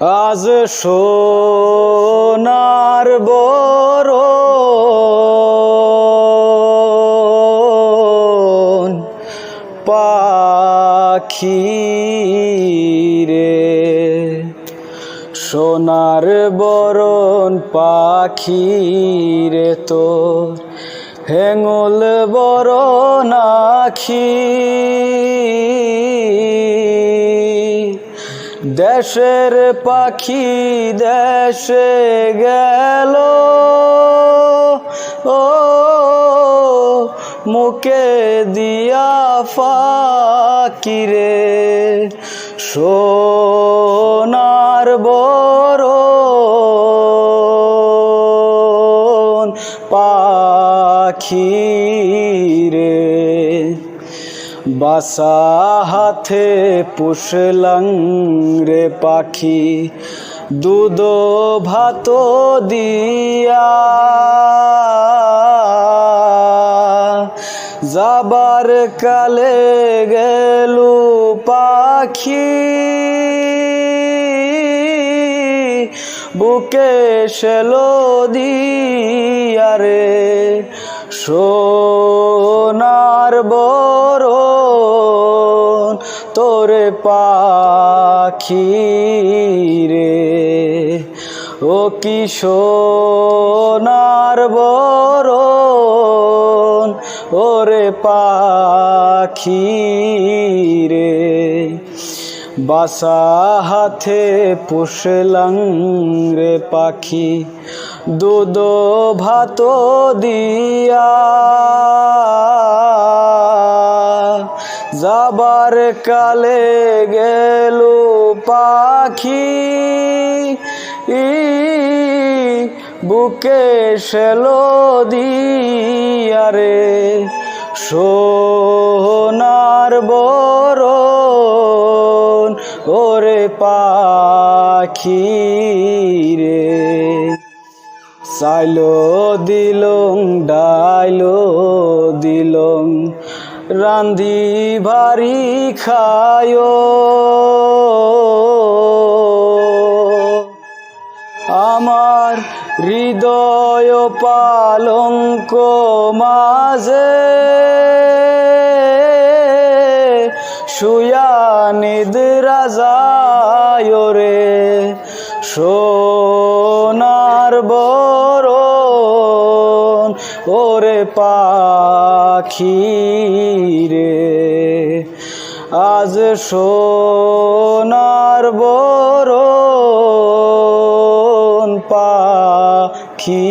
আজ সোনার বড় পাখি রে সোনার বরণ পাখি রে তোর হেঙুল বরণ আখি দেশের পাখি দেশে গেল। ও মুখে দিয়া ফাকিরে সোনার বরণ পাখি বাসা হাতে পুষলাং রে পাখি, দুধ ভাত দিয়া। যাবার কালে গেলু পাখি, বুকে সেলো দিয়ারে সোনার বরণ পাখি রে। ও কি সোনার বরণ, ওরে পাখি রে। বাসা হাতে পুষলাং রে পাখি, দুধ ভাত দিয়া কালে গেলু পাখি। ই বুকে সেলো দিয়ারে। সোনার বরণ ওরে পাখি রে। চাইলো, দিলং, ডাইলো, দিলং রান্ধি ভারি খায়। আমার হৃদয় পালঙ্ক মাঝে শুয়া নিদ্রা যায় রে। সোনার বরণ ওরে পাখি রে আজ সোনার বরণ পাখি